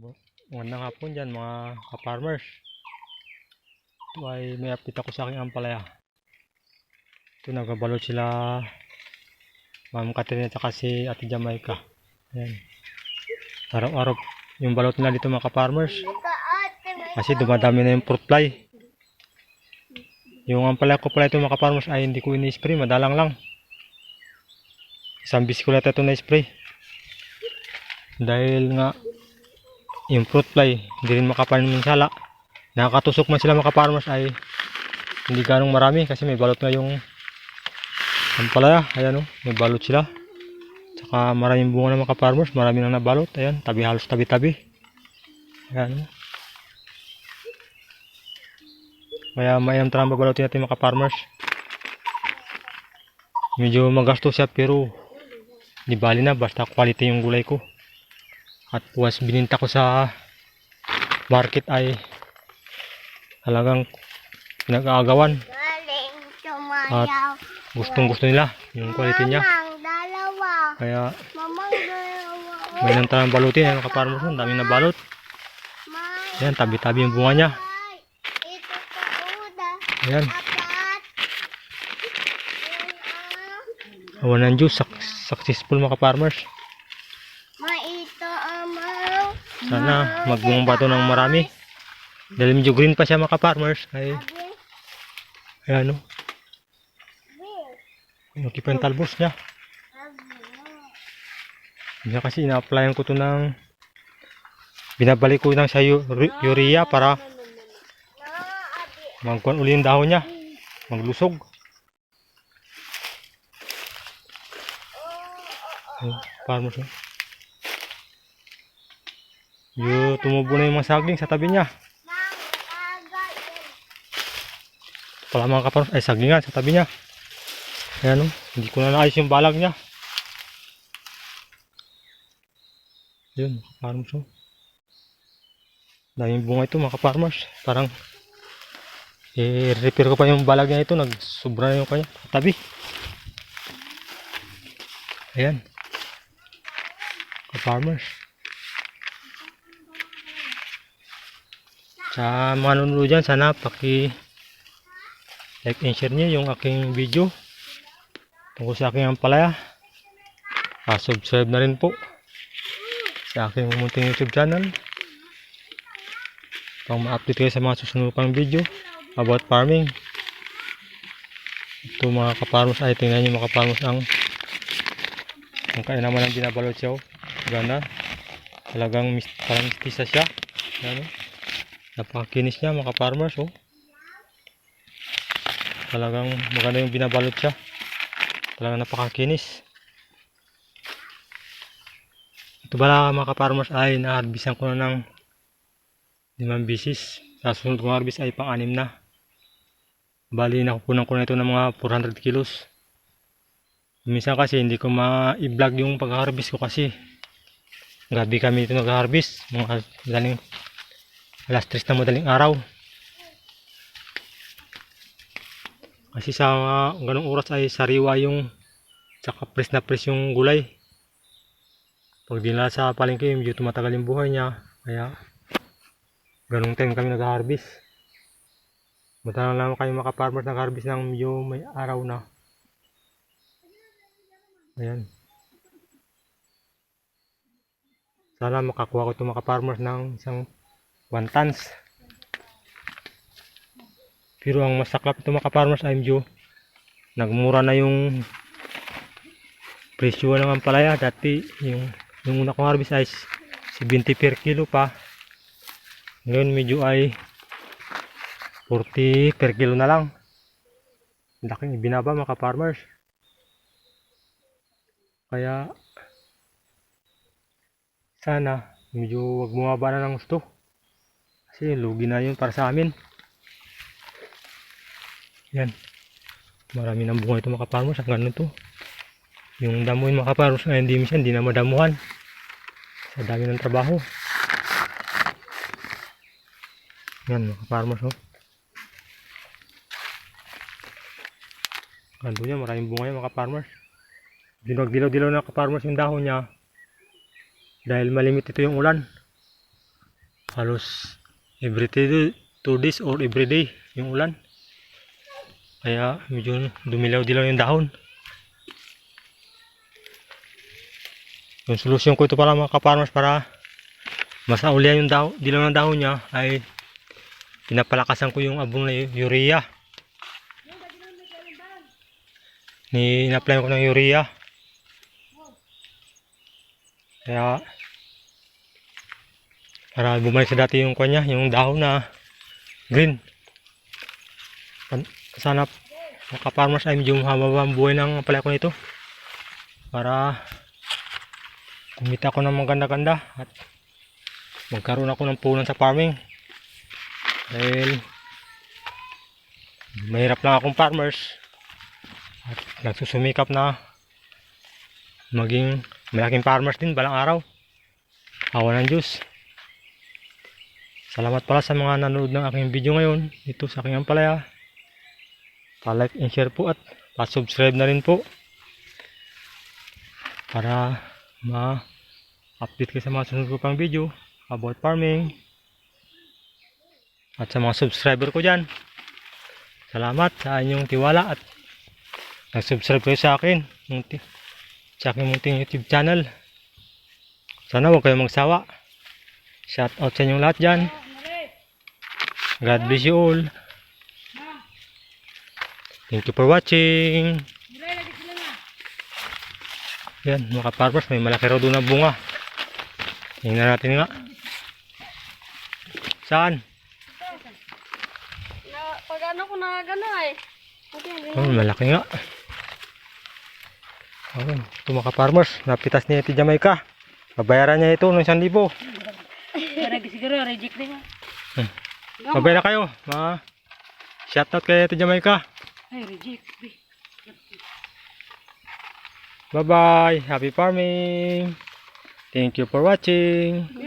Magandang hapon dyan mga ka-farmers. Ito ay may update ako sa aking ampalaya. Ito nagbabalot sila Ma'am Catherine at si Ate Jamaica. Ayan. Araw-araw yung balot nila dito mga ka-farmers. Kasi dumadami na yung fruit fly. Yung ampalaya ko pala ito mga ka-farmers ay hindi ko ini-spray. Madalang lang. Isang bis ko lang ito na-spray. Dahil nga yung fruit fly, hindi rin makapanin ng sala. Nakakatusok man sila mga ay hindi ganong marami kasi may balot na yung ampalaya. Ayan o, may balot sila. Tsaka maraming bunga ng mga marami nang nabalot. Ayan, tabi halos tabi-tabi. Ayan o. Kaya may ang tarang babalotin natin mga farmers. Medyo magasto siya pero di bali na basta quality yung gulay ko. At was bininta ko sa market ay talagang pinag-aagawan. Sumayaw. Gustong gusto nila yung quality niya. Kaya may nang tarang balutin. Ayan kaparmos ang daming nabalot. Ayan, tabi-tabi yung bunga niya. Ayan, awan ng Diyos. Successful mga farmers. Sana ito ng marami. Dahil medyo green pa siya mga farmers. Ay, ayan o. Laki pa yung talbos niya. Hindi kasi ina-applyan ko to ng binabalik ko ng sa urea para magkuhan uli yung dahon niya. Maglusog. Ayun, farmers oh. Yung tumubo na yung mga saging sa tabi niya. Pala mga kaparmers, ay sagingan sa tabi niya. Ayan oh, hindi ko na naayos yung balag niya. Yun, farmers oh. Daming bunga ito mga farmers. Parang i-repair ko pa yung balag niya ito. Nagsobra na yung kanya. Tabi. Ayan. Ka-farmers. Sa mga nanonood dyan, sana paki like and share nyo yung aking video tungkol sa aking ampalaya. Ah, subscribe na rin po sa aking munting YouTube channel pang ma-update kayo sa mga susunod pang video about farming. Ito mga kaparmos ay tingnan nyo mga kaparmos ang ang kaya naman ang binabalot siya. oh. Ganda. Talagang parang mistisa siya. Ano? Napakakinis niya mga farmers oh. Talagang maganda yung binabalot siya. Talagang napakakinis. Ito bala mga farmers ay naharbisan ko na ng limang bisis. Sa sunod kong harvest ay pang-anim na. Bali nakukunan ko na ito ng mga 400 kilos. Minsan kasi hindi ko ma-vlog yung pag-harvest ko kasi gabi kami ito nag-harvest. Mga madaling alas 3 na madaling araw. Kasi sa mga ganong oras ay sariwa yung tsaka press na press yung gulay. Pag dinala sa palengke, medyo tumatagal yung buhay niya. Kaya ganong time kami nag-harvest. Madalang lang kayo maka-farmers nag-harvest ng medyo may araw na. Ayan. Sana makakuha ko itong mga farmers ng isang 1 tons. Pero ang masaklap itong mga farmers medyo nagmura na yung presyo ng ampalaya. Dati yung, yung una kong harvest ay 70 per kilo pa. Ngayon medyo ay 40 per kilo na lang. Laking ibinaba mga farmers. Kaya sana medyo wag bumaba na ng gusto. Kasi lugi na yun para sa amin. Yan. Marami ng bunga ito mga farmers. Ang ganun to. Yung damuhin mga farmers ay hindi minsan hindi na madamuhan. Sa dami ng trabaho. Yan mga farmers oh. Ganda niya, maraming bunga yan mga farmers. Dinog-dilaw-dilaw na ka-farmers yung dahon niya. Dahil malimit ito yung ulan. halos every two, two days or every day yung ulan. Kaya medyo dumilaw-dilaw yung dahon. Yung solusyon ko ito para mga kaparmers para mas aulian yung daw, dilaw ng dahon niya ay pinapalakasan ko yung abong na urea. Ni in-apply ko ng urea. Kaya para bumalik sa dati yung kanya, yung dahon na green. Sana mga farmers ay medyo mahaba ang buhay ng palay ko nito. Para kumita ko ng maganda-ganda at magkaroon ako ng punan sa farming. Dahil mahirap lang akong farmers at nagsusumikap na maging malaking farmers din balang araw. Awa ng Diyos. Salamat pala sa mga nanood ng aking video ngayon dito sa aking ampalaya. Pa-like and share po at pa-subscribe na rin po para ma-update kayo sa mga sunod ko pang video about farming. At sa mga subscriber ko dyan, salamat sa inyong tiwala at nag-subscribe kayo sa akin sa aking munting YouTube channel. Sana huwag kayong magsawa. Shout out sa inyong lahat dyan. God bless you all. Thank you for watching. Yan, mga farmers, may malaki raw doon na bunga. Tingnan natin nga. Saan? Na, pag ano ko na gano'n. Okay, Oh, malaki nga. Oh, ito mga farmers, napitas niya ito Jamaica. Babayaran niya ito ng 1,000. Karag siguro reject din niya. Babay na kayo. Ma Shoutout kay ito Jamaica. Ay, reject. Bye-bye. Happy farming. Thank you for watching.